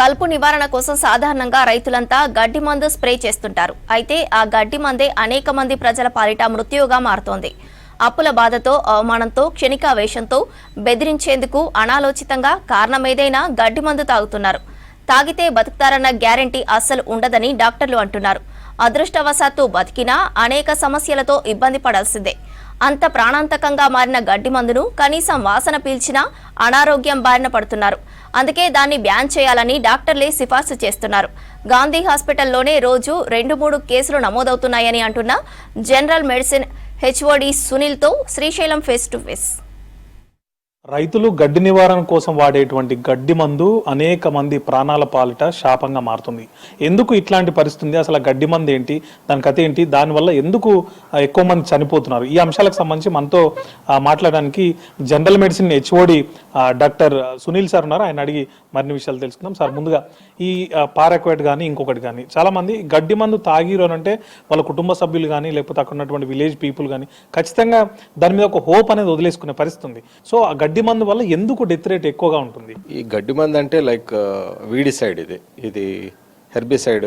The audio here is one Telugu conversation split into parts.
కలుపు నివారణ కోసం సాధారణంగా రైతులంతా గడ్డి మందు స్ప్రే చేస్తుంటారు. అయితే ఆ గడ్డి మందే అనేక మంది ప్రజల పాలిట మృత్యువుగా మారుతోంది. అప్పుల బాధతో అవమానంతో క్షణికావేశంతో బెదిరించేందుకు అనాలోచితంగా కారణమేదైనా గడ్డి మందు తాగుతున్నారు. తాగితే బతుకుతారన్న గ్యారంటీ అస్సలు ఉండదని డాక్టర్లు అంటున్నారు. అదృష్టవశాత్తు బతికినా అనేక సమస్యలతో ఇబ్బంది పడాల్సిందే. అంత ప్రాణాంతకంగా మారిన గడ్డి మందును కనీసం వాసన పీల్చినా అనారోగ్యం బారిన పడుతున్నారు. అందుకే దాన్ని బ్యాన్ చేయాలని డాక్టర్లే సిఫార్సు చేస్తున్నారు. గాంధీ హాస్పిటల్లోనే రోజు రెండు మూడు కేసులు నమోదవుతున్నాయని అంటున్న జనరల్ మెడిసిన్ హెచ్ఓడి సునీల్తో శ్రీశైలం ఫేస్ టు ఫేస్. రైతులు గడ్డి నివారణ కోసం వాడేటువంటి గడ్డి మందు అనేక మంది ప్రాణాల పాలిట శాపంగా మారుతుంది. ఎందుకు ఇట్లాంటి పరిస్థితి అసలు ఆ గడ్డి మందు ఏంటి? దాని కథ ఏంటి? దానివల్ల ఎందుకు ఎక్కువ మంది చనిపోతున్నారు? ఈ అంశాలకు సంబంధించి మనతో మాట్లాడడానికి general medicine HOD doctor Sunil sir ఉన్నారు. ఆయన అడిగి మరిన్ని విషయాలు తెలుసుకుందాం. సార్ ముందుగా ఈ పారాక్వేట్ కానీ ఇంకొకటి కానీ చాలామంది గడ్డి మందు తాగిరు అంటే వాళ్ళ కుటుంబ సభ్యులు కానీ లేకపోతే అక్కడ ఉన్నటువంటి విలేజ్ పీపుల్ కానీ ఖచ్చితంగా దాని మీద ఒక హోప్ అనేది వదిలేసుకునే పరిస్థితి ఉంది సో ఆ గడ్డి మందు వల్ల ఎందుకు డెత్ రేట్ ఎక్కువగా ఉంటుంది? ఈ గడ్డి మందు అంటే లైక్ వీడిసైడ్ ఇది. ఇది హెర్బిసైడ్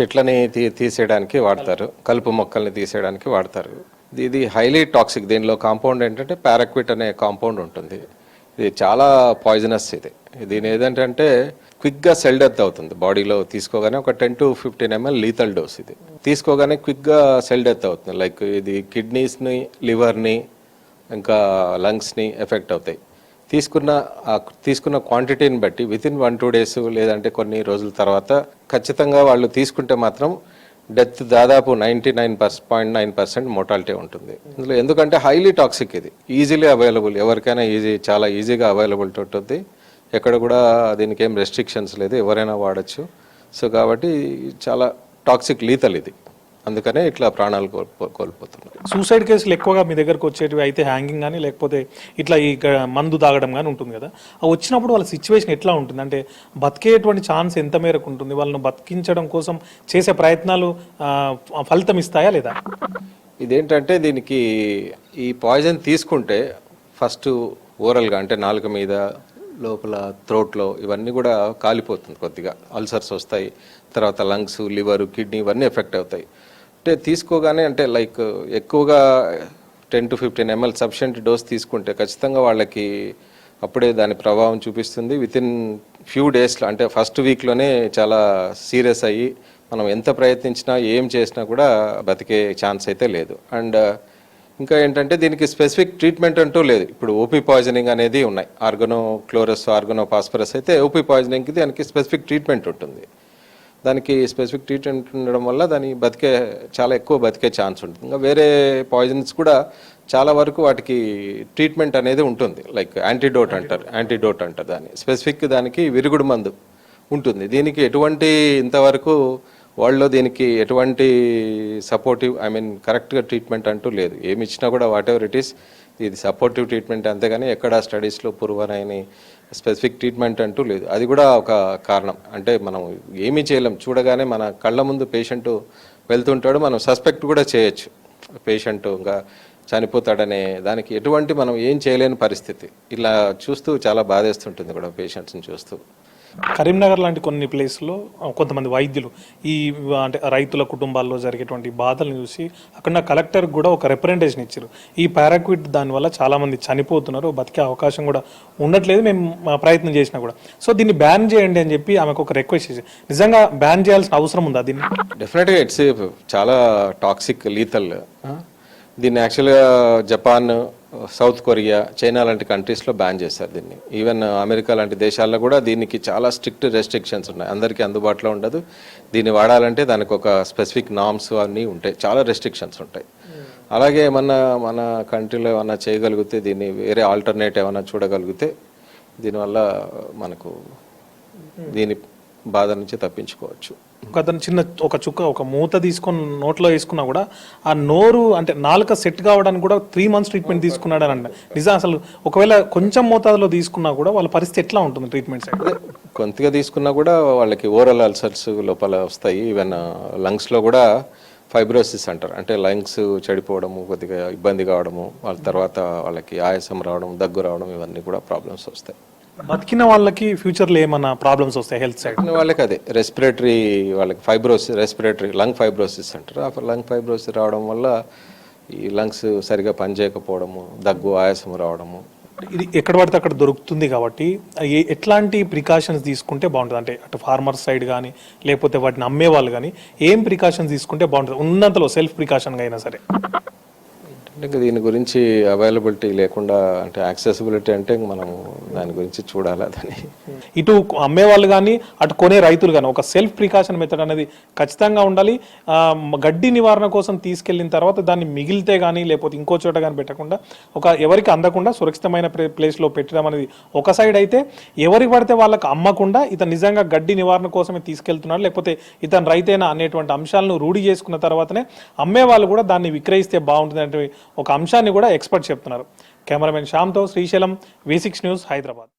చెట్లని తీ తీసేయడానికి వాడతారు. కలుపు. మొక్కల్ని తీసేయడానికి వాడతారు. ఇది- ఇది హైలీ టాక్సిక్ దీనిలో కాంపౌండ్ ఏంటంటే పారాక్విట్ అనే కాంపౌండ్ ఉంటుంది. ఇది చాలా పాయిజనస్ ఇది. దీని ఏదంటే క్విక్గా సెల్ డెత్ అవుతుంది. బాడీలో తీసుకోగానే ఒక ten to fifteen ML lethal dose ఇది. తీసుకోగానే క్విక్గా సెల్ డెత్ అవుతుంది. లైక్ ఇది కిడ్నీస్ని లివర్ని ఇంకా లంగ్స్ని ఎఫెక్ట్ అవుతాయి. తీసుకున్న తీసుకున్న క్వాంటిటీని బట్టి వితిన్ వన్ టూ డేస్ లేదంటే కొన్ని రోజుల తర్వాత ఖచ్చితంగా వాళ్ళు తీసుకుంటే మాత్రం డెత్ దాదాపు ninety nine per point nine percent mortality ఉంటుంది. ఇందులో ఎందుకంటే హైలీ టాక్సిక్ ఇది. ఈజీలీ అవైలబుల్ ఎవరికైనా ఈజీ చాలా ఈజీగా అవైలబిలిటీ ఉంటుంది. ఎక్కడ కూడా దీనికి ఏం రెస్ట్రిక్షన్స్ లేదు. ఎవరైనా వాడచ్చు. సో కాబట్టి చాలా టాక్సిక్ లీతల్ ఇది. అందుకనే ఇట్లా ప్రాణాలు కోల్పో కోల్పోతున్నారు. సూసైడ్ కేసులు ఎక్కువగా మీ దగ్గరకు వచ్చేటివి అయితే హ్యాంగింగ్ కానీ లేకపోతే ఇట్లా ఈ మందు తాగడం కానీ ఉంటుంది కదా. ఆ వచ్చినప్పుడు వాళ్ళ సిచ్యువేషన్ ఎట్లా ఉంటుంది? అంటే బతికేటువంటి ఛాన్స్ ఎంత మేరకు ఉంటుంది? వాళ్ళని బతికించడం కోసం చేసే ప్రయత్నాలు ఫలితం ఇస్తాయా లేదా? ఇదేంటంటే దీనికి ఈ పాయిజన్ తీసుకుంటే ఫస్ట్ ఓరల్గా అంటే నాలుక మీద లోపల థ్రోట్లో ఇవన్నీ కూడా కాలిపోతుంది కొద్దిగా. అల్సర్స్ వస్తాయి. తర్వాత లంగ్స్ లివర్ కిడ్నీ ఇవన్నీ ఎఫెక్ట్ అవుతాయి. అంటే తీసుకోగానే అంటే లైక్ ఎక్కువగా ten to fifteen ML sufficient dose తీసుకుంటే ఖచ్చితంగా వాళ్ళకి అప్పుడే దాని ప్రభావం చూపిస్తుంది. విత్ ఇన్ ఫ్యూ డేస్లో అంటే ఫస్ట్ వీక్లోనే చాలా సీరియస్ అయ్యి మనం ఎంత ప్రయత్నించినా ఏం చేసినా కూడా బతికే ఛాన్స్ అయితే లేదు. అండ్ uh, ఇంకా ఏంటంటే దీనికి స్పెసిఫిక్ ట్రీట్మెంట్ అంటూ లేదు. ఇప్పుడు ఓపీ పాయిజనింగ్ అనేది ఉన్నాయి. ఆర్గనో క్లోరస్ ఆర్గనో పాస్పరస్ అయితే ఓపీ పాయిజనింగ్కి దానికి స్పెసిఫిక్ ట్రీట్మెంట్ ఉంటుంది. దానికి స్పెసిఫిక్ ట్రీట్మెంట్ ఉండడం వల్ల దాని బతికే చాలా ఎక్కువ బతికే ఛాన్స్ ఉంటుంది. ఇంకా వేరే పాయిజన్స్ కూడా చాలా వరకు వాటికి ట్రీట్మెంట్ అనేది ఉంటుంది. లైక్ యాంటీడోట్ అంటారు. యాంటీడోట్ అంటారు దాన్ని. స్పెసిఫిక్ దానికి విరుగుడు మందు ఉంటుంది. దీనికి ఎటువంటి ఇంతవరకు వాళ్ళలో దీనికి ఎటువంటి సపోర్టివ్ ఐ మీన్ కరెక్ట్గా ట్రీట్మెంట్ అంటూ లేదు. ఏమి ఇచ్చినా కూడా వాట్ ఎవర్ ఇట్ ఈస్ ఇది సపోర్టివ్ ట్రీట్మెంట్ అంతేగాని ఎక్కడ స్టడీస్లో పురువనని స్పెసిఫిక్ ట్రీట్మెంట్ అంటూ లేదు. అది కూడా ఒక కారణం. అంటే మనం ఏమీ చేయలేం. చూడగానే మన కళ్ళ ముందు పేషెంట్ వెళ్తుంటాడు. మనం సస్పెక్ట్ కూడా చేయొచ్చు. పేషెంట్ ఇంకా చనిపోతాడనే దానికి ఎటువంటి మనం ఏం చేయలేని పరిస్థితి. ఇలా చూస్తూ చాలా బాధేస్తుంటుంది కూడా పేషెంట్స్ని చూస్తూ. కరీంనగర్ లాంటి కొన్ని ప్లేస్లో కొంతమంది వైద్యులు ఈ అంటే రైతుల కుటుంబాల్లో జరిగేటువంటి బాధలను చూసి అక్కడ కలెక్టర్ కూడా ఒక రిప్రజెంటేషన్ ఇచ్చారు. ఈ పారాక్విట్ దానివల్ల చాలా మంది చనిపోతున్నారు బతికే అవకాశం కూడా ఉండట్లేదు మేము మా ప్రయత్నం చేసినా కూడా. సో దీన్ని బ్యాన్ చేయండి అని చెప్పి ఆమెకు ఒక రిక్వెస్ట్ చేసి నిజంగా బ్యాన్ చేయాల్సిన అవసరం ఉందా దీన్ని? డెఫినెట్గా ఇట్స్ చాలా టాక్సిక్ లీతల్ దీన్ని యాక్చువల్గా జపాన్ సౌత్ కొరియా చైనా లాంటి కంట్రీస్లో బ్యాన్ చేశారు దీన్ని. ఈవెన్ అమెరికా లాంటి దేశాల్లో కూడా దీనికి చాలా స్ట్రిక్ట్ రెస్ట్రిక్షన్స్ ఉన్నాయి. అందరికీ అందుబాటులో ఉండదు. దీన్ని వాడాలంటే దానికి ఒక స్పెసిఫిక్ నామ్స్ అన్నీ ఉంటాయి. చాలా రెస్ట్రిక్షన్స్ ఉంటాయి. అలాగే ఏమన్నా మన కంట్రీలో ఏమన్నా చేయగలిగితే దీన్ని వేరే ఆల్టర్నేట్ ఏమన్నా చూడగలిగితే దీనివల్ల మనకు దీని బాధ నుంచి తప్పించుకోవచ్చు. ఒక అతను చిన్న ఒక చుక్క ఒక మూత తీసుకొని నోట్లో వేసుకున్నా కూడా ఆ నోరు అంటే నాలుక సెట్ కావడానికి కూడా త్రీ మంత్స్ ట్రీట్మెంట్ తీసుకున్నాడు అని అంట నిజం అసలు ఒకవేళ కొంచెం మోతాదులో తీసుకున్నా కూడా వాళ్ళ పరిస్థితి ఎట్లా ఉంటుంది ట్రీట్మెంట్ సైడ్ కొంతగా తీసుకున్నా కూడా వాళ్ళకి ఓరల్ అల్సర్స్ లోపల వస్తాయి. ఈవెన్ లంగ్స్లో కూడా ఫైబ్రోసిస్ అంటారు. అంటే లంగ్స్ చెడిపోవడము కొద్దిగా ఇబ్బంది కావడము వాళ్ళ తర్వాత వాళ్ళకి ఆయాసం రావడం దగ్గు రావడం ఇవన్నీ కూడా ప్రాబ్లమ్స్ వస్తాయి. బతికిన వాళ్ళకి ఫ్యూచర్లో ఏమన్నా ప్రాబ్లమ్స్ వస్తాయి హెల్త్ సైడ్ వాళ్ళకి అదే రెస్పిరేటరీ వాళ్ళకి ఫైబ్రోసిస్ రెస్పిరేటరీ లంగ్ ఫైబ్రోసిస్ అంటారు. ఆ లంగ్ ఫైబ్రోసిస్ రావడం వల్ల ఈ లంగ్స్ సరిగా పనిచేయకపోవడము దగ్గు ఆయాసం రావడము. ఇది ఎక్కడ పడితే అక్కడ దొరుకుతుంది కాబట్టి ఎట్లాంటి ప్రికాషన్స్ తీసుకుంటే బాగుంటుంది? అంటే అటు ఫార్మర్ సైడ్ కానీ లేకపోతే వాటిని అమ్మే వాళ్ళు కానీ ఏం ప్రికాషన్స్ తీసుకుంటే బాగుంటుంది? ఉన్నంతలో సెల్ఫ్ ప్రికాషన్గా అయినా సరే. అంటే ఇంకా దీని గురించి అవైలబిలిటీ లేకుండా అంటే యాక్సెసిబిలిటీ అంటే మనం దాని గురించి చూడాలి దాన్ని. ఇటు అమ్మే వాళ్ళు కానీ అటు కొనే రైతులు కానీ ఒక సెల్ఫ్ ప్రికాషన్ మెథడ్ అనేది ఖచ్చితంగా ఉండాలి. గడ్డి నివారణ కోసం తీసుకెళ్ళిన తర్వాత దాన్ని మిగిలితే కానీ లేకపోతే ఇంకో చోట కానీ పెట్టకుండా ఒక ఎవరికి అందకుండా సురక్షితమైన ప్లే- ప్లేస్లో పెట్టడం అనేది ఒక సైడ్ అయితే ఎవరికి పడితే వాళ్ళకి అమ్మకుండా ఇతను నిజంగా గడ్డి నివారణ కోసమే తీసుకెళ్తున్నాడు లేకపోతే ఇతను రైతేనా అనేటువంటి అంశాలను రూఢి చేసుకున్న తర్వాతనే అమ్మే వాళ్ళు కూడా దాన్ని విక్రయిస్తే బాగుంటుంది అంటే ఒక అంశాన్ని కూడా ఎక్స్పర్ట్ చెప్తున్నారు. Cameraman శ్యామ్తో Srisailam V six news Hyderabad.